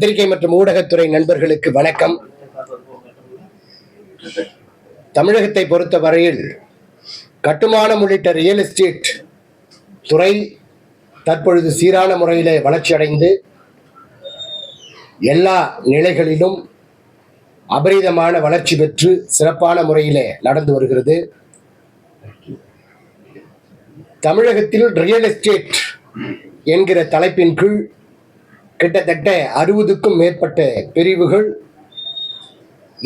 பத்திரிகை மற்றும் ஊடகத்துறை நண்பர்களுக்கு வணக்கம். தமிழகத்தை பொறுத்த வரையில் கட்டுமானம் உள்ளிட்ட ரியல் எஸ்டேட் துறை தற்பொழுது சீரான முறையில் வளர்ச்சியடைந்து எல்லா நிலைகளிலும் அபரிதமான வளர்ச்சி பெற்று சிறப்பான முறையில் நடந்து வருகிறது. தமிழகத்தில் ரியல் எஸ்டேட் என்கிற தலைப்பின் கீழ் கிட்டத்தட்ட அறுபதுக்கும் மேற்பட்ட பிரிவுகள்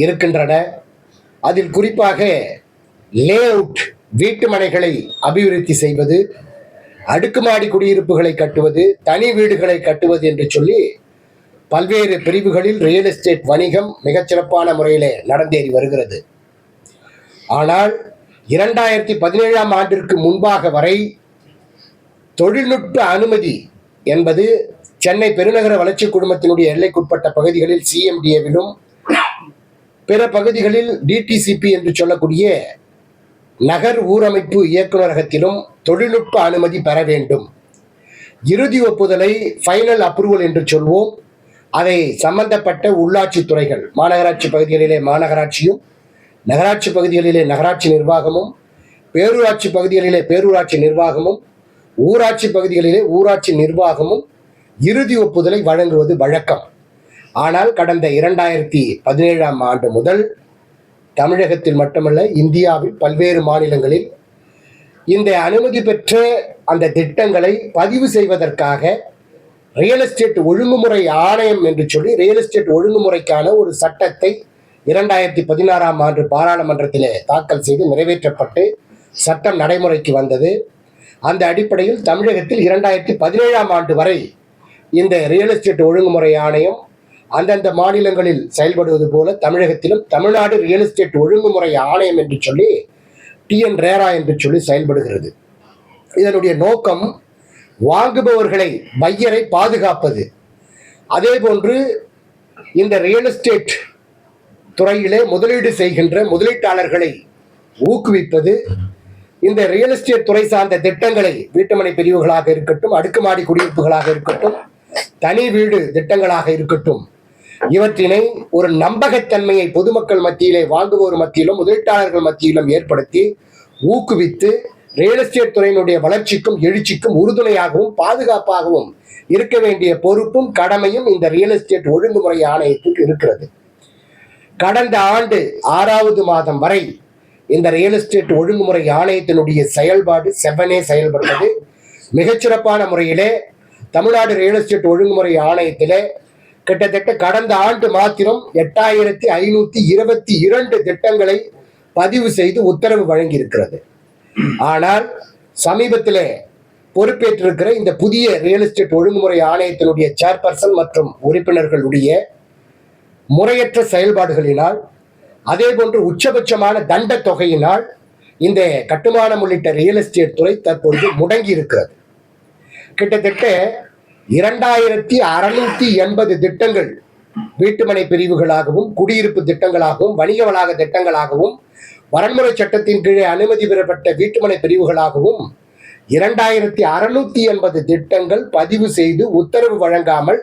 இருக்கின்றன. அதில் குறிப்பாக லே அவுட் வீட்டு மனைகளை அபிவிருத்தி செய்வது அடுக்குமாடி குடியிருப்புகளை கட்டுவது தனி வீடுகளை கட்டுவது என்று சொல்லி பல்வேறு பிரிவுகளில் ரியல் எஸ்டேட் வணிகம் மிகச்சிறப்பான முறையில் நடந்தேறி வருகிறது. ஆனால் இரண்டாயிரத்தி பதினேழாம் ஆண்டிற்கு முன்பாக வரை தொழில்நுட்ப அனுமதி என்பது சென்னை பெருநகர வளர்ச்சி குழுமத்தினுடைய எல்லைக்குட்பட்ட பகுதிகளில் சிஎம்டிஏவிலும் பிற பகுதிகளில் டிடிசிபி என்று சொல்லக்கூடிய நகர் ஊரமைப்பு இயக்குநரகத்திலும் தொழில்நுட்ப அனுமதி பெற வேண்டும். இறுதி ஒப்புதலை ஃபைனல் அப்ரூவல் என்று சொல்வோம். அதை சம்பந்தப்பட்ட உள்ளாட்சி துறைகள் மாநகராட்சி பகுதிகளிலே மாநகராட்சியும் நகராட்சி பகுதிகளிலே நகராட்சி நிர்வாகமும் பேரூராட்சி பகுதிகளிலே பேரூராட்சி நிர்வாகமும் ஊராட்சி பகுதிகளிலே ஊராட்சி நிர்வாகமும் இறுதி ஒப்புதலை வழங்குவது வழக்கம். ஆனால் கடந்த இரண்டாயிரத்தி பதினேழாம் ஆண்டு முதல் தமிழகத்தில் மட்டுமல்ல இந்தியாவில் பல்வேறு மாநிலங்களில் இந்த அனுமதி பெற்ற அந்த திட்டங்களை பதிவு செய்வதற்காக ரியல் எஸ்டேட் ஒழுங்குமுறை ஆணையம் என்று சொல்லி ரியல் எஸ்டேட் ஒழுங்குமுறைக்கான ஒரு சட்டத்தை இரண்டாயிரத்தி பதினாறாம் ஆண்டு பாராளுமன்றத்திலே தாக்கல் செய்து நிறைவேற்றப்பட்டு சட்டம் நடைமுறைக்கு வந்தது. அந்த அடிப்படையில் தமிழகத்தில் இரண்டாயிரத்தி பதினேழாம் ஆண்டு வரை இந்த ரியல் எஸ்டேட் ஒழுங்குமுறை ஆணையம் அந்தந்த மாநிலங்களில் செயல்படுவது போல தமிழகத்திலும் தமிழ்நாடு ரியல் எஸ்டேட் ஒழுங்குமுறை ஆணையம் என்று சொல்லி டிஎன் ரேரா என்று சொல்லி செயல்படுகிறது. இதனுடைய நோக்கம் வாங்குபவர்களை பையரை பாதுகாப்பது. அதே போன்று இந்த ரியல் எஸ்டேட் துறையிலே முதலீடு செய்கின்ற முதலீட்டாளர்களை ஊக்குவிப்பது இந்த ரியல் எஸ்டேட் துறை சார்ந்த திட்டங்களை வீட்டுமனை பிரிவுகளாக இருக்கட்டும் அடுக்குமாடி குடியிருப்புகளாக இருக்கட்டும் தனி வீடு திட்டங்களாக இருக்கட்டும். இவற்றினை ஒரு நம்பகத்தன்மையை பொதுமக்கள் மத்தியிலே வாங்குவோர் மத்தியிலும் முதலீட்டாளர்கள் மத்தியிலும் ஏற்படுத்தி ஊக்குவித்து ரியல் எஸ்டேட் துறையினுடைய வளர்ச்சிக்கும் எழுச்சிக்கும் உறுதுணையாகவும் பாதுகாப்பாகவும் இருக்க வேண்டிய பொறுப்பும் கடமையும் இந்த ரியல் எஸ்டேட் ஒழுங்குமுறை ஆணையத்துக்கு இருக்கிறது. கடந்த ஆண்டு ஆறாவது மாதம் வரை இந்த ரியல் எஸ்டேட் ஒழுங்குமுறை ஆணையத்தினுடைய செயல்பாடு செவ்வனே செயல்படுவது மிகச்சிறப்பான முறையிலே தமிழ்நாடு ரியல் எஸ்டேட் ஒழுங்குமுறை ஆணையத்திலே கிட்டத்தட்ட கடந்த ஆண்டு மாத்திரம் எட்டாயிரத்தி ஐநூத்தி இருபத்தி இரண்டு திட்டங்களை பதிவு செய்து உத்தரவு வழங்கியிருக்கிறது. ஆனால் சமீபத்தில் பொறுப்பேற்றிருக்கிற இந்த புதிய ரியல் எஸ்டேட் ஒழுங்குமுறை ஆணையத்தினுடைய சேர்பர்சன் மற்றும் உறுப்பினர்களுடைய முறையற்ற செயல்பாடுகளினால் அதே போன்று உச்சபட்சமான தண்ட தொகையினால் இந்த கட்டுமானம் உள்ளிட்ட ரியல் எஸ்டேட் துறை தற்பொழுது முடங்கி இருக்கிறது கிட்டத்தட்ட இரண்டாயிரத்தி அறுநூத்தி எண்பது திட்டங்கள் வீட்டுமனை பிரிவுகளாகவும் குடியிருப்பு திட்டங்களாகவும் வணிக வளாக திட்டங்களாகவும் வரன்முறை சட்டத்தின் கீழே அனுமதி பெறப்பட்ட வீட்டுமனை பிரிவுகளாகவும் இரண்டாயிரத்தி அறுநூத்தி எண்பது திட்டங்கள் பதிவு செய்து உத்தரவு வழங்காமல்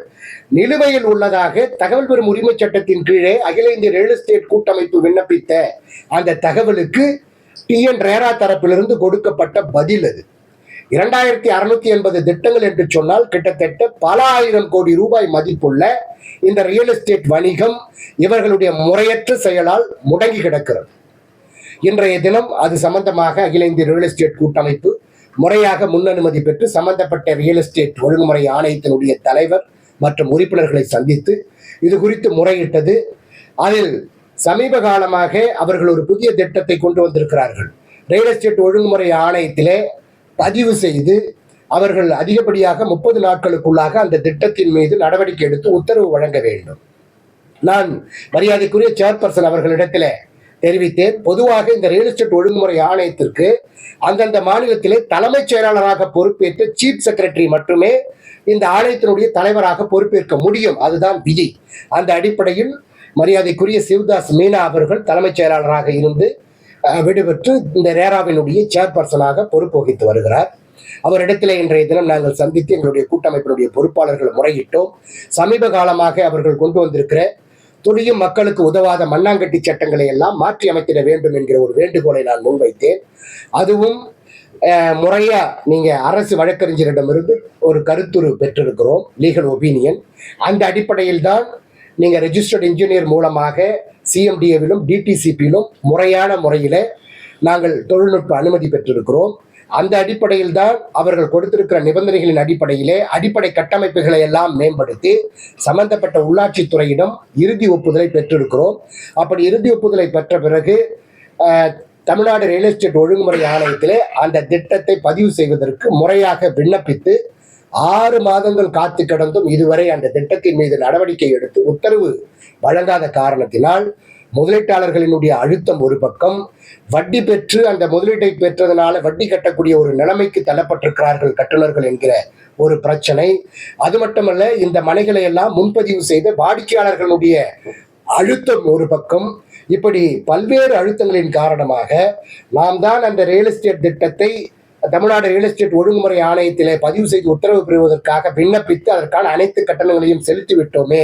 நிலுவையில் உள்ளதாக தகவல் பெறும் உரிமை சட்டத்தின் கீழே அகில இந்திய ரியல் எஸ்டேட் கூட்டமைப்பு விண்ணப்பித்த அந்த தகவலுக்கு டிஎன் ரேரா தரப்பிலிருந்து கொடுக்கப்பட்ட பதில் அது. இரண்டாயிரத்தி அறுநூத்தி எண்பது திட்டங்கள் என்று சொன்னால் கிட்டத்தட்ட பல ஆயிரம் கோடி ரூபாய் மதிப்புள்ள இந்த ரியல் எஸ்டேட் வணிகம் இவர்களுடைய முறையற்ற செயலால் முடங்கி கிடக்கிறது. இன்றைய தினம் அது சம்பந்தமாக அகில இந்திய ரியல் எஸ்டேட் கூட்டமைப்பு முறையாக முன் அனுமதி பெற்று சம்பந்தப்பட்ட ரியல் எஸ்டேட் ஒழுங்குமுறை ஆணையத்தினுடைய தலைவர் மற்றும் உறுப்பினர்களை சந்தித்து இது குறித்து முறையிட்டது. அதில் சமீப காலமாக அவர்கள் ஒரு புதிய திட்டத்தை கொண்டு வந்திருக்கிறார்கள். ரியல் எஸ்டேட் ஒழுங்குமுறை ஆணையத்திலே பதிவு செய்து அவர்கள் அதிகப்படியாக முப்பது நாட்களுக்குள்ளாக அந்த திட்டத்தின் மீது நடவடிக்கை எடுத்து உத்தரவு வழங்க வேண்டும். நான் மரியாதைக்குரிய சேர்பர்சன் அவர்களிடத்தில் தெரிவித்தேன். பொதுவாக இந்த ரியல் எஸ்டேட் ஒழுங்குமுறை ஆணையத்திற்கு அந்தந்த மாநிலத்திலே தலைமைச் செயலாளராக பொறுப்பேற்று சீஃப் செக்ரட்டரி மட்டுமே இந்த ஆணையத்தினுடைய தலைவராக பொறுப்பேற்க முடியும். அதுதான் விதி. அந்த அடிப்படையில் மரியாதைக்குரிய சிவதாஸ் மீனா அவர்கள் தலைமைச் செயலாளராக இருந்து விடுபெற்று இந்த ரேராவினுடைய சேர்பர்சனாக பொறுப்பு வகித்து வருகிறார். அவரிடத்தில் இன்றைய தினம் நாங்கள் சந்தித்து எங்களுடைய கூட்டமைப்பினுடைய பொறுப்பாளர்கள் முறையிட்டோம். சமீப காலமாக அவர்கள் கொண்டு வந்திருக்கிற துணியும் மக்களுக்கு உதவாத மண்ணாங்கட்டி சட்டங்களை எல்லாம் மாற்றி அமைத்திட வேண்டும் என்கிற ஒரு வேண்டுகோளை நான் முன்வைத்தேன். அதுவும் முறையா நீங்க அரசு வழக்கறிஞரிடமிருந்து ஒரு கருத்துரு பெற்றிருக்கிறோம் லீகல் ஒபீனியன் அந்த அடிப்படையில் தான் நீங்க ரெஜிஸ்டர்ட் இன்ஜினியர் மூலமாக சிஎம்டிஏவிலும் டிடிசிபியிலும் முறையான முறையில் நாங்கள் தொழில்நுட்ப அனுமதி பெற்றிருக்கிறோம். அந்த அடிப்படையில் தான் அவர்கள் கொடுத்திருக்கிற நிபந்தனைகளின் அடிப்படையிலே அடிப்படை கட்டமைப்புகளை எல்லாம் மேம்படுத்தி சம்பந்தப்பட்ட உள்ளாட்சித்துறையிடம் இறுதி ஒப்புதலை பெற்றிருக்கிறோம். அப்படி இறுதி ஒப்புதலை பெற்ற பிறகு தமிழ்நாடு ரியல் எஸ்டேட் ஒழுங்குமுறை ஆணையத்திலே அந்த திட்டத்தை பதிவு செய்வதற்கு முறையாக விண்ணப்பித்து ஆறு மாதங்கள் காத்து கிடந்தும் இதுவரை அந்த திட்டத்தின் மீது நடவடிக்கை எடுத்து உத்தரவு வழங்காத காரணத்தினால் முதலீட்டாளர்களினுடைய அழுத்தம் ஒரு பக்கம் வட்டி பெற்று அந்த முதலீட்டை பெற்றதனால வட்டி கட்டக்கூடிய ஒரு நிலைமைக்கு தள்ளப்பட்டிருக்கிறார்கள் கட்டுநர்கள் என்கிற ஒரு பிரச்சனை. அது மட்டுமல்ல இந்த மனைகளை எல்லாம் முன்பதிவு செய்த வாடிக்கையாளர்களுடைய அழுத்தம் ஒரு பக்கம். இப்படி பல்வேறு அழுத்தங்களின் காரணமாக நாம் தான் அந்த ரியல் எஸ்டேட் திட்டத்தை தமிழ்நாடு ரியல் எஸ்டேட் ஒழுங்குமுறை ஆணையத்திலே பதிவு செய்து உத்தரவு பெறுவதற்காக விண்ணப்பித்து அதற்கான அனைத்து கட்டணங்களையும் செலுத்தி விட்டோமே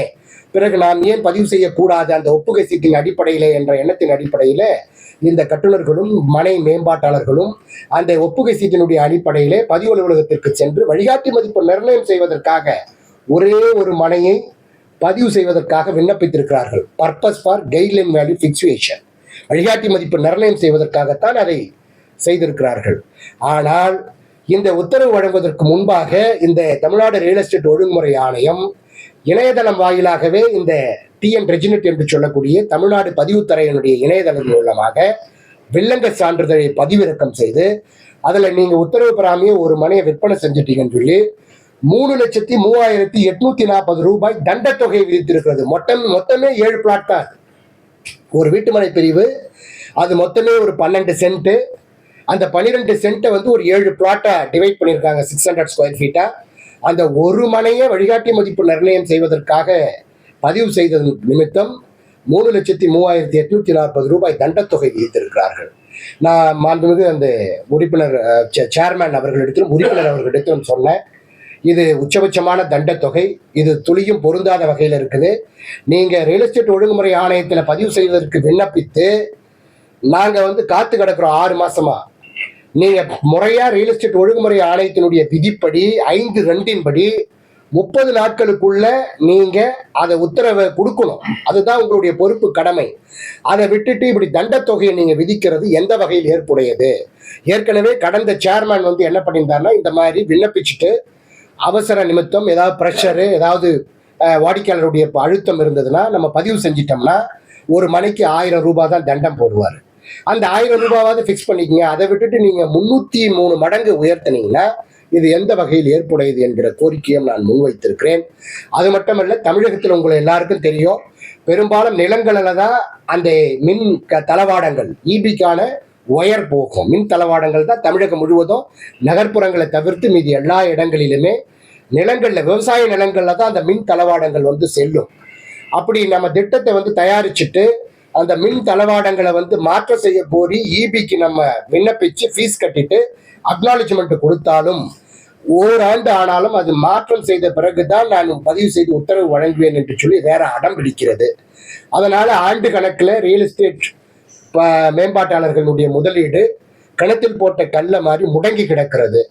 பிறகு நாம் ஏன் பதிவு செய்யக்கூடாது? அந்த ஒப்புகை சீட்டின் அடிப்படையிலே என்ற எண்ணத்தின் அடிப்படையில் இந்த கட்டுநர்களும் மனை மேம்பாட்டாளர்களும் அந்த ஒப்புகை சீட்டினுடைய அடிப்படையிலே பதிவு அலுவலகத்திற்கு சென்று வழிகாட்டி மதிப்பு நிர்ணயம் செய்வதற்காக ஒரே ஒரு மனையை பதிவு செய்வதற்காக விண்ணப்பித்திருக்கிறார்கள். Purpose for guideline value fixation வழிகாட்டி மதிப்பு நிர்ணயம் செய்வதற்காகத்தான் அதை செய்திருக்கிறார்கள். ஆனால் இந்த உத்தரவு வழங்குவதற்கு முன்பாக இந்த தமிழ்நாடு ரியல் எஸ்டேட் ஒழுங்குமுறை ஆணையம் இணையதளம் வாயிலாகவே இந்த டிஎன் ரெஜினட் என்று சொல்லக்கூடிய தமிழ்நாடு பதிவுத்துறையினுடைய இணையதளம் மூலமாக வில்லங்க சான்றிதழை பதிவிறக்கம் செய்து அதில் நீங்கள் உத்தரவு பெறாமையே ஒரு மனையை விற்பனை செஞ்சிட்டீங்கன்னு சொல்லி மூணு லட்சத்தி மூவாயிரத்தி எட்நூத்தி நாற்பது ரூபாய் தண்டத்தொகை விதித்திருக்கிறது. மொத்தம் மொத்தமே ஏழு பிளாட் தான். ஒரு வீட்டுமனை பிரிவு அது மொத்தமே ஒரு பன்னெண்டு சென்ட்டு அந்த பன்னிரெண்டு சென்ட்டை வந்து ஒரு ஏழு பிளாட்டா டிவைட் பண்ணியிருக்காங்க சிக்ஸ் ஹண்ட்ரட் ஸ்கொயர் ஃபீட்டா அந்த ஒரு மனையை வழிகாட்டி மதிப்பு நிர்ணயம் செய்வதற்காக பதிவு செய்தது நிமித்தம் மூணு லட்சத்தி மூவாயிரத்தி எட்நூத்தி நாற்பது ரூபாய் தண்டத்தொகை விதித்திருக்கிறார்கள். நான் மாண்புமிகு அந்த உறுப்பினர் சே- சேர்மேன் அவர்களிடத்திலும் உறுப்பினர் அவர்களிடத்திலும் சொன்னேன். இது உச்சபட்சமான தண்டத்தொகை. இது துளியும் பொருந்தாத வகையில் இருக்குது. நீங்கள் ரியல் எஸ்டேட் ஒழுங்குமுறை ஆணையத்தில் பதிவு செய்வதற்கு விண்ணப்பித்து நாங்கள் வந்து காத்து கிடக்கிறோம் ஆறு மாசமா. நீங்க முறையா ரியல் எஸ்டேட் ஒழுங்குமுறை ஆணையத்தினுடைய விதிப்படி ஐந்து ரெண்டின்படி முப்பது நாட்களுக்குள்ள நீங்க அதை உத்தரவை கொடுக்கணும். அதுதான் உங்களுடைய பொறுப்பு கடமை. அதை விட்டுட்டு இப்படி தண்டத்தொகையை நீங்க விதிக்கிறது எந்த வகையில் ஏற்புடையது? ஏற்கனவே கடந்த சேர்மேன் வந்து என்ன பண்ணியிருந்தாருன்னா இந்த மாதிரி விண்ணப்பிச்சுட்டு அவசர நிமித்தம் ஏதாவது ப்ரெஷரு ஏதாவது வாடிக்கையாளருடைய அழுத்தம் இருந்ததுன்னா நம்ம பதிவு செஞ்சிட்டோம்னா ஒரு மணிக்கு ஆயிரம் ரூபாய் தான் தண்டம் போடுவார். அந்த ஆயிரம் ரூபாவது ஃபிக்ஸ் பண்ணிக்கங்க. அதை விட்டுட்டு நீங்க முன்னூத்தி மூணு மடங்கு உயர்த்தினீங்கன்னா இது எந்த வகையில் ஏற்புடையது என்கிற கோரிக்கையும் நான் முன்வைத்திருக்கிறேன். அது மட்டுமல்ல தமிழகத்தில் உங்களை எல்லாருக்கும் தெரியும் பெரும்பாலும் நிலங்களில் தான் அந்த மின் க தளவாடங்கள் ஈபிக்கான ஒயர் போகும். மின் தளவாடங்கள் தான் தமிழகம் முழுவதும் நகர்ப்புறங்களை தவிர்த்து மீதி எல்லா இடங்களிலுமே நிலங்களில் விவசாய நிலங்களில் தான் அந்த மின் தளவாடங்கள் வந்து செல்லும். அப்படி நம்ம திட்டத்தை வந்து தயாரிச்சுட்டு அந்த மின் தளவாடங்களை வந்து மாற்ற செய்ய போரி இபிக்கு நம்ம விண்ணப்பிச்சு ஃபீஸ் கட்டிட்டு அக்னாலஜ்மெண்ட் கொடுத்தாலும் ஓராண்டு ஆனாலும் அது மாற்றம் செய்த பிறகுதான் நான் பதிவு செய்து உத்தரவு வழங்குவேன் என்று சொல்லி வேற அடம் பிடிக்கிறது. அதனால ஆண்டு கணக்கில் ரியல் எஸ்டேட் ப- மேம்பாட்டாளர்களுடைய முதலீடு கணத்தில் போட்ட கல்லை மாதிரி முடங்கி கிடக்கிறது.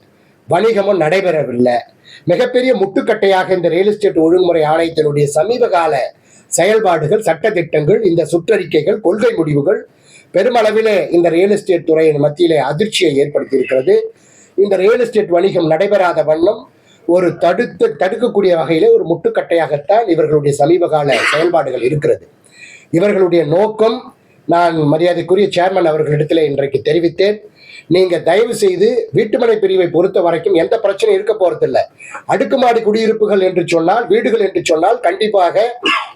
வணிகமும் நடைபெறவில்லை. மிகப்பெரிய முட்டுக்கட்டையாக இந்த ரியல் எஸ்டேட் ஒழுங்குமுறை ஆணையத்தினுடைய சமீப கால செயல்பாடுகள் சட்ட திட்டங்கள் இந்த சுற்றறிக்கைகள் கொள்கை முடிவுகள் பெருமளவிலே இந்த ரியல் எஸ்டேட் துறையின் மத்தியிலே அதிர்ச்சியை ஏற்படுத்தியிருக்கிறது. இந்த ரியல் எஸ்டேட் வணிகம் நடைபெறாத வண்ணம் ஒரு தடுத்து தடுக்கக்கூடிய வகையிலே ஒரு முட்டுக்கட்டையாகத்தான் இவர்களுடைய சமீபகால செயல்பாடுகள் இருக்கிறது. இவர்களுடைய நோக்கம் நான் மரியாதைக்குரிய சேர்மன் அவர்களிடத்தில் இன்றைக்கு தெரிவித்தேன். நீங்க தயவு செய்து வீட்டுமனை பிரிவை பொறுத்த வரைக்கும் எந்த பிரச்சனையும் இருக்க போறதில்லை. அடுக்குமாடி குடியிருப்புகள் என்று சொன்னால் வீடுகள் என்று சொன்னால் கண்டிப்பாக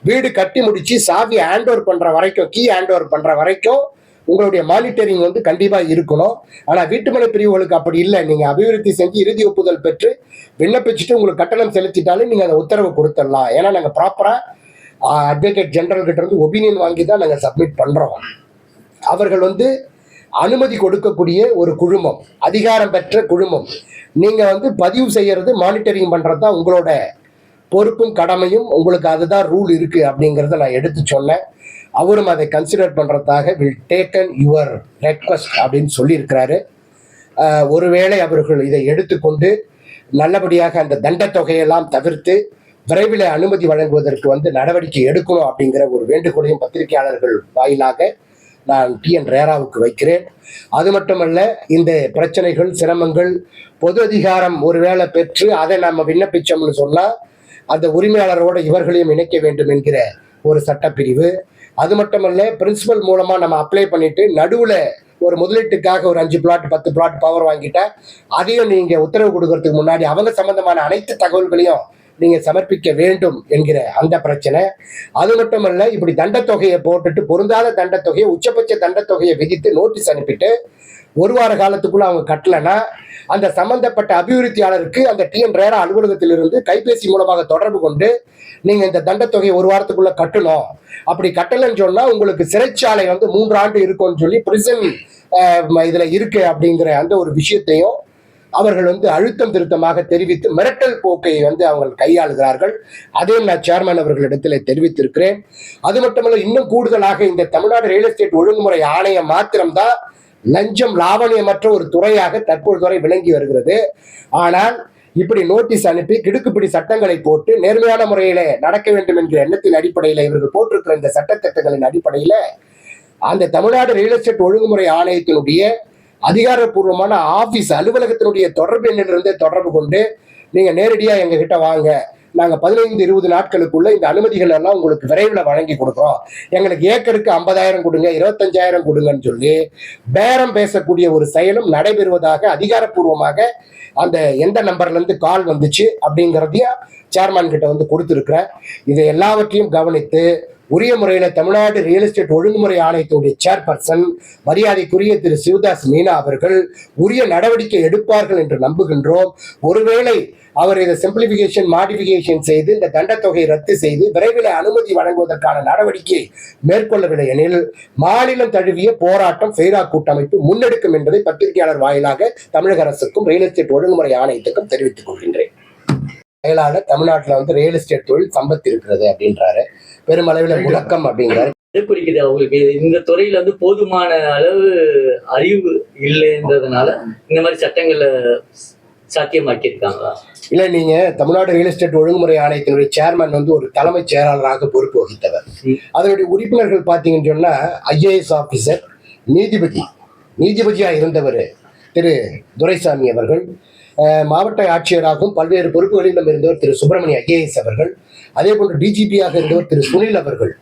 வீடு கட்டி முடிச்சு சாவி ஹேண்ட் ஓவர் பண்ற வரைக்கும் கீ ஹேண்ட் ஓவர் பண்ற வரைக்கும் உங்களுடைய மானிட்டரிங் வந்து கண்டிப்பாக இருக்கணும். ஆனால் வீட்டுமனை பிரிவுகளுக்கு அப்படி இல்லை. நீங்கள் அபிவிருத்தி செஞ்சு இறுதி ஒப்புதல் பெற்று விண்ணப்பிச்சுட்டு உங்களுக்கு கட்டணம் செலுத்திட்டாலும் நீங்கள் அந்த உத்தரவு கொடுத்துடலாம். ஏன்னா நாங்கள் ப்ராப்பராக அட்வொகேட் ஜெனரல் கிட்ட இருந்து ஒப்பீனியன் வாங்கி தான் நாங்கள் சப்மிட் பண்ணுறோம் அவர்கள் வந்து அனுமதி கொடுக்கக்கூடிய ஒரு குழுமம் அதிகாரம் பெற்ற குழுமம். நீங்கள் வந்து பதிவு செய்கிறது மானிட்டரிங் பண்ணுறது தான் உங்களோட பொறுப்பும் கடமையும் உங்களுக்கு அதுதான் ரூல் இருக்குது அப்படிங்கிறத நான் எடுத்து சொன்னேன். அவரும் அதை கன்சிடர் பண்ணுறதாக வில் டேக்கன் யுவர் ரெக்வஸ்ட் அப்படின்னு சொல்லியிருக்கிறாரு. ஒருவேளை அவர்கள் இதை எடுத்துக்கொண்டு நல்லபடியாக அந்த தண்டத் தொகையெல்லாம் தவிர்த்து விரைவில் அனுமதி வழங்குவதற்கு வந்து நடவடிக்கை எடுக்கணும் அப்படிங்கிற ஒரு வேண்டுகோளையும் பத்திரிகையாளர்கள் வாயிலாக நான் டி என் ரேராவுக்கு வைக்கிறேன். அது மட்டுமல்ல இந்த பிரச்சனைகள் சிரமங்கள் பொது அதிகாரம் ஒருவேளை பெற்று அதை நம்ம விண்ணப்பிச்சோம்னு சொன்னால் அந்த உரிமையாளரோட இவர்களையும் இணைக்க வேண்டும் என்கிற ஒரு சட்டப்பிரிவு. அது மட்டுமல்ல பிரின்சிபல் மூலமா நம்ம அப்ளை பண்ணிட்டு நடுவில் ஒரு முதலீட்டுக்காக ஒரு அஞ்சு பிளாட் பத்து பிளாட் பவர் வாங்கிட்டா அதையும் நீங்க உத்தரவு கொடுக்கறதுக்கு முன்னாடி அவங்க சம்பந்தமான அனைத்து தகவல்களையும் நீங்க சமர்ப்பிக்க வேண்டும் என்கிற அந்த பிரச்சனை. அது மட்டுமல்ல இப்படி தண்டத்தொகையை போட்டுட்டு பொருந்தாத தண்டத்தொகையை உச்சபட்ச தண்டத்தொகையை விதித்து நோட்டீஸ் அனுப்பிட்டு ஒரு வார காலத்துக்குள்ள அவங்க கட்டலைன்னா அந்த சம்பந்தப்பட்ட அபிவிருத்தியாளருக்கு அந்த டிஎன் ரேரா அலுவலகத்திலிருந்து கைபேசி மூலமாக தொடர்பு கொண்டு நீங்க இந்த தண்டத்தொகையை ஒரு வாரத்துக்குள்ள கட்டணும். அப்படி கட்டலைன்னு சொன்னா உங்களுக்கு சிறைச்சாலை வந்து மூன்று ஆண்டு இருக்கும்னு சொல்லி பிரிசன் இதுல இருக்கு அப்படிங்கிற அந்த ஒரு விஷயத்தையும் அவர்கள் வந்து அழுத்தம் திருத்தமாக தெரிவித்து மிரட்டல் போக்கை வந்து அவங்க கையாளுகிறார்கள். அதையும் நான் சேர்மன் அவர்களிடத்தில் தெரிவித்திருக்கிறேன். அது மட்டுமல்ல இன்னும் கூடுதலாக இந்த தமிழ்நாடு ரியல் எஸ்டேட் ஒழுங்குமுறை ஆணையம் மாத்திரம்தான் லஞ்சம் லாவணியமற்ற ஒரு துறையாக தற்பொழுது வரை விளங்கி வருகிறது. ஆனால் இப்படி நோட்டீஸ் அனுப்பி கிடுக்குப்பிடி சட்டங்களை போட்டு நேர்மையான முறையில நடக்க வேண்டும் என்கிற எண்ணத்தின் அடிப்படையில் இவர்கள் போட்டிருக்கிற இந்த சட்டத்திட்டங்களின் அடிப்படையில அந்த தமிழ்நாடு ரியல் எஸ்டேட் ஒழுங்குமுறை ஆணையத்தினுடைய அதிகாரப்பூர்வமான ஆபீஸ் அலுவலகத்தினுடைய தொடர்பு எண்ணிலிருந்தே தொடர்பு கொண்டு நீங்க நேரடியா எங்க கிட்ட வாங்க. நாங்க பதினைந்து இருபது நாட்களுக்குள்ள இந்த அனுமதிகள் எல்லாம் உங்களுக்கு விரைவில் வழங்கி கொடுக்குறோம். எங்களுக்கு ஏக்கருக்கு ஐம்பதாயிரம் கொடுங்க இருபத்தஞ்சாயிரம் கொடுங்கன்னு சொல்லி பேரம் பேசக்கூடிய ஒரு செயலும் நடைபெறுவதாக அதிகாரப்பூர்வமாக அந்த எந்த நம்பர்ல இருந்து கால் வந்துச்சு அப்படிங்கிறதையும் சேர்மேன் கிட்ட வந்து கொடுத்துருக்குறேன். இதை எல்லாவற்றையும் கவனித்து உரிய முறையில தமிழ்நாடு ரியல் எஸ்டேட் ஒழுங்குமுறை ஆணையத்துடைய சேர்பர்சன் மரியாதைக்குரிய திரு சிவதாஸ் மீனா அவர்கள் உரிய நடவடிக்கை எடுப்பார்கள் என்று நம்புகின்றோம். ஒருவேளை அவர் இதை சிம்பிளிபிகேஷன் மாடிஃபிகேஷன் செய்து இந்த தண்டத்தொகையை ரத்து செய்து விரைவில் அனுமதி வழங்குவதற்கான நடவடிக்கை மேற்கொள்ளவில்லை எனில் மாநிலம் தழுவிய போராட்டம் ஃபெய்ரா கூட்டமைப்பு முன்னெடுக்கும் என்பதை பத்திரிகையாளர் வாயிலாக தமிழக அரசுக்கும் ரியல் எஸ்டேட் ஒழுங்குமுறை ஆணையத்துக்கும் தெரிவித்துக் கொள்கின்றேன். செயலாளர் தமிழ்நாட்டில் வந்து ரியல் எஸ்டேட் தொழில் சம்பத்து இருக்கிறது அப்படின்றாரு. பெருமளவில் முழக்கம் அப்படிங்கிறாரு எது குறிக்குது. அவங்களுக்கு இந்த துறையில வந்து போதுமான அளவு அறிவு இல்லைன்றதுனால இந்த மாதிரி சட்டங்களை சாத்தியமாக்கி இருக்காங்களா இல்ல நீங்க தமிழ்நாடு ரியல் எஸ்டேட் ஒழுங்குமுறை ஆணையத்தினுடைய சேர்மன் வந்து ஒரு தலைமைச் செயலாளராக பொறுப்பு வகித்தவர். அதனுடைய உறுப்பினர்கள் பார்த்தீங்கன்னு சொன்னா ஐஏஎஸ் ஆபீசர் நீதிபதி நீதிபதியா இருந்தவர் திரு துரைசாமி அவர்கள் மாவட்ட ஆட்சியராகவும் பல்வேறு பொறுப்புகளிலும் இருந்தவர் திரு சுப்பிரமணிய ஐஏஎஸ் அவர்கள் அதே போன்று டிஜிபியாக இருந்தவர் திரு சுனில் அவர்கள்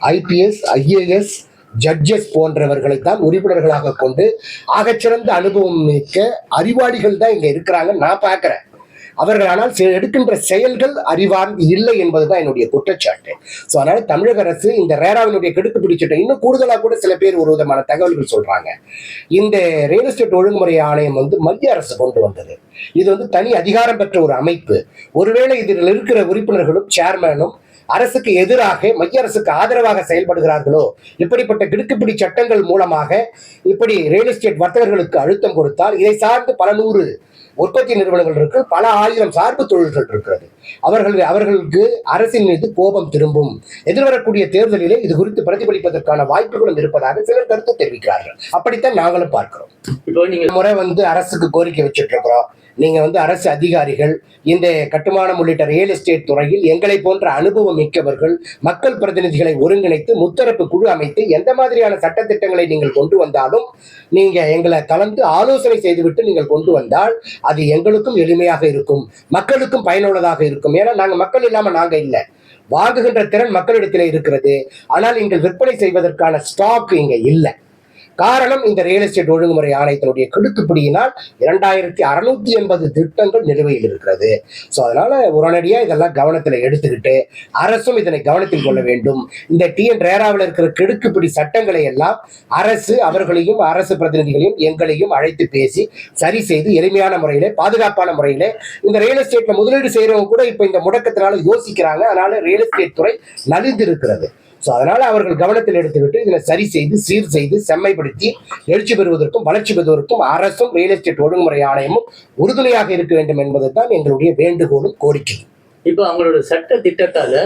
ஐபிஎஸ் ஐஏஎஸ் ஜட்ஜஸ் போன்றவர்களை தான் உறுப்பினர்களாக கொண்டு ஆகச்சிறந்த அனுபவம் மிக்க அறிவாளிகள் தான் இங்க இருக்கிறாங்க. நான் பாக்குறேன் அவர்கள் ஆனால் எடுக்கின்ற செயல்கள் அறிவார்ந்து இல்லை என்பதுதான் என்னுடைய குற்றச்சாட்டு. ஸோ அதனால தமிழக அரசு இந்த ரேராவினுடைய கெடுத்து பிடிச்சிட்ட இன்னும் கூடுதலாக கூட சில பேர் ஒரு விதமான தகவல்கள் சொல்றாங்க. இந்த ரியல் எஸ்டேட் ஒழுங்குமுறை ஆணையம் வந்து மத்திய அரசு கொண்டு வந்தது. இது வந்து தனி அதிகாரம் பெற்ற ஒரு அமைப்பு. ஒருவேளை இதில் இருக்கிற உறுப்பினர்களும் சேர்மேனும் அரசுக்கு எதிராக மத்திய அரசுக்கு ஆதரவாக செயல்படுகிறார்களோ இப்படிப்பட்ட கிடுக்குப்பிடி சட்டங்கள் மூலமாக இப்படி ரியல் எஸ்டேட் வர்த்தகர்களுக்கு அழுத்தம் கொடுத்தால் இதை சார்ந்து பல நூறு உற்பத்தி நிறுவனங்கள் இருக்கு பல ஆயிரம் சார்பு தொழில்கள் இருக்கிறது. அவர்கள் அவர்களுக்கு அரசின் மீது கோபம் திரும்பும். எதிர்வரக்கூடிய தேர்தலிலே இது குறித்து பிரதிபலிப்பதற்கான வாய்ப்புகளும் இருப்பதாக சிலர் கருத்து தெரிவிக்கிறார்கள். அப்படித்தான் நாங்களும் பார்க்கிறோம். இப்போ நீங்க இந்த முறை வந்து அரசுக்கு கோரிக்கை வச்சுட்டு இருக்கிறோம் நீங்க வந்து அரசு அதிகாரிகள் இந்த கட்டுமானம் உள்ளிட்ட ரியல் எஸ்டேட் துறையில் எங்களை போன்ற அனுபவம் மிக்கவர்கள் மக்கள் பிரதிநிதிகளை ஒருங்கிணைத்து முத்தரப்பு குழு அமைத்து எந்த மாதிரியான சட்டத்திட்டங்களை நீங்கள் கொண்டு வந்தாலும் நீங்க எங்களை கலந்து ஆலோசனை செய்துவிட்டு நீங்கள் கொண்டு வந்தால் அது எங்களுக்கும் எளிமையாக இருக்கும் மக்களுக்கும் பயனுள்ளதாக இருக்கும். ஏன்னா நாங்கள் மக்கள் இல்லாமல் நாங்கள் இல்லை. வாங்குகின்ற திறன் மக்களிடத்திலே இருக்கிறது. ஆனால் நீங்கள் விற்பனை செய்வதற்கான ஸ்டாக் இங்கே இல்லை. காரணம் இந்த ரியல் எஸ்டேட் ஒழுங்குமுறை ஆணையத்தினுடைய கெடுத்துப்பிடியினால் இரண்டாயிரத்தி அறுநூத்தி எண்பது திட்டங்கள் நிலுவையில் இருக்கிறது. ஸோ அதனால உடனடியாக இதெல்லாம் கவனத்தில் எடுத்துக்கிட்டு அரசும் இதனை கவனத்தில் கொள்ள வேண்டும். இந்த டிஎன் ரேராவில் இருக்கிற கிடுக்குப்பிடி சட்டங்களை எல்லாம் அரசு அவர்களையும் அரசு பிரதிநிதிகளையும் எங்களையும் அழைத்து பேசி சரி செய்து எளிமையான முறையிலே பாதுகாப்பான முறையிலே இந்த ரியல் எஸ்டேட்ல முதலீடு செய்யறவங்க கூட இப்போ இந்த முடக்கத்தினால யோசிக்கிறாங்க. அதனால ரியல் எஸ்டேட் துறை நலிந்து இருக்கிறது ஸோ அதனால் அவர்கள் கவனத்தில் எடுத்துக்கிட்டு இதில் சரி செய்து சீர் செய்து செம்மைப்படுத்தி எழுச்சி பெறுவதற்கும் வளர்ச்சி பெறுவதற்கும் அரசும் ரியல் எஸ்டேட் ஒழுங்குமுறை ஆணையமும் உறுதுணையாக இருக்க வேண்டும் என்பது தான் எங்களுடைய வேண்டுகோளும் கோரிக்கை இப்போ அவங்களோட சட்ட திட்டத்தால்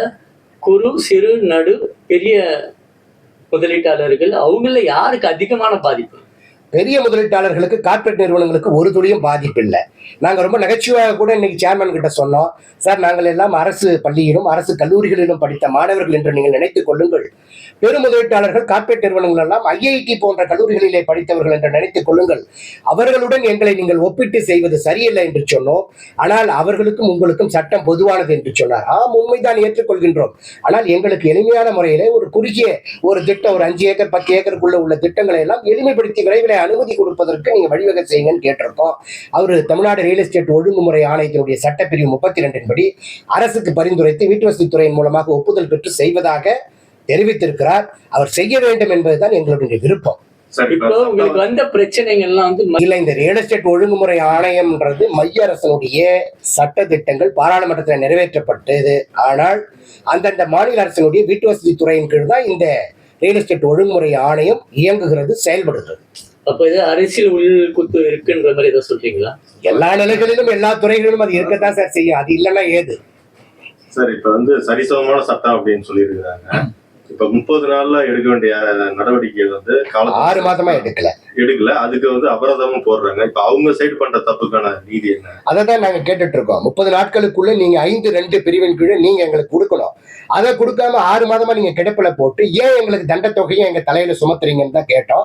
குறு சிறு நடு பெரிய முதலீட்டாளர்கள் அவங்கள யாருக்கு அதிகமான பாதிப்பு? பெரிய முதலீட்டாளர்களுக்கு கார்ப்பரேட் நிறுவனங்களுக்கு ஒரு துளியும் பாதிப்பு இல்லை. நாங்கள் ரொம்ப நகைச்சுவையாக கூட இன்னைக்கு சேர்மன் கிட்ட சொன்னோம். சார் நாங்கள் எல்லாம் அரசு பள்ளியிலும் அரசு கல்லூரிகளிலும் படித்த மாணவர்கள் என்று நீங்கள் நினைத்துக் கொள்ளுங்கள். பெரு முதலீட்டாளர்கள் கார்ப்பரேட் நிறுவனங்கள் எல்லாம் ஐஐடி போன்ற கல்லூரிகளிலே படித்தவர்கள் என்று நினைத்துக் கொள்ளுங்கள். அவர்களுடன் எங்களை நீங்கள் ஒப்பிட்டு செய்வது சரியில்லை என்று சொன்னோம். ஆனால் அவர்களுக்கும் உங்களுக்கும் சட்டம் பொதுவானது என்று சொன்னார். ஆம் உண்மைதான் ஏற்றுக்கொள்கின்றோம். ஆனால் எங்களுக்கு எளிமையான முறையிலே ஒரு குறுகிய ஒரு திட்டம் ஒரு அஞ்சு ஏக்கர் பத்து ஏக்கருக்குள்ள உள்ள திட்டங்களை எல்லாம் எளிமைப்படுத்தி விரைவில் அனுமதி கொடுப்பதற்கு நீங்க வழிவகை செய்யுங்கன்னு கேட்டிருக்கோம். அவர் தமிழ்நாடு ரியல் எஸ்டேட் ஒழுங்குமுறை ஆணையத்தினுடைய சட்டப்பிரிவு முப்பத்தி ரெண்டின் படி அரசுக்கு பரிந்துரைத்து வீட்டு வசதித்துறையின் மூலமாக ஒப்புதல் பெற்று செய்வதாக தெரிவித்திருக்கிறார். அவர் செய்ய வேண்டும் என்பதுதான் எங்களுடைய விருப்பம். உங்களுக்கு வந்த பிரச்சனைகள்லாம் வந்து இல்ல இந்த ரியல் எஸ்டேட் ஒழுங்குமுறை ஆணையம்ன்றது மைய அரசனுடைய சட்ட திட்டங்கள் பாராளுமன்றத்தில் நிறைவேற்றப்பட்டது. ஆனால் அந்தந்த மாநில அரசினுடைய வீட்டு வசதி துறையின் கீழ் தான் இந்த ரியல் எஸ்டேட் ஒழுங்குமுறை ஆணையம் இயங்குகிறது செயல்படுகிறது. அப்ப இது அரசியல் உள் குத்து இருக்குன்ற மாதிரி ஏதோ சொல்றீங்களா? எல்லா நிலைகளிலும் எல்லா துறைகளிலும் அது இருக்கத்தான் சார் செய்யும். அது இல்லைன்னா ஏது? சார் இப்ப வந்து சரிசமமான சட்டம் அப்படின்னு சொல்லியிருக்காங்க இப்ப முப்பது நாள்ல எடுக்க வேண்டிய நடவடிக்கைகள் வந்து கால ஆறு மாதமா எடுக்கல. எடுக்கல. அதுக்கு வந்து அபராதமும் போடுறாங்க. இப்ப அவங்க சைடு பண்ற தப்புக்கான நீதி என்ன? அதை தான் நாங்க கேட்டுட்டு இருக்கோம் முப்பது நாட்களுக்குள்ள நீங்க ஐந்து ரெண்டு பிரிவின் கீழே நீங்க எங்களுக்கு கொடுக்கணும். அதை கொடுக்காம ஆறு மாதமா நீங்க கிடப்பில போட்டு ஏன் எங்களுக்கு தண்டத்தொகையை எங்க தலையில சுமத்துறீங்கன்னு தான் கேட்டோம்.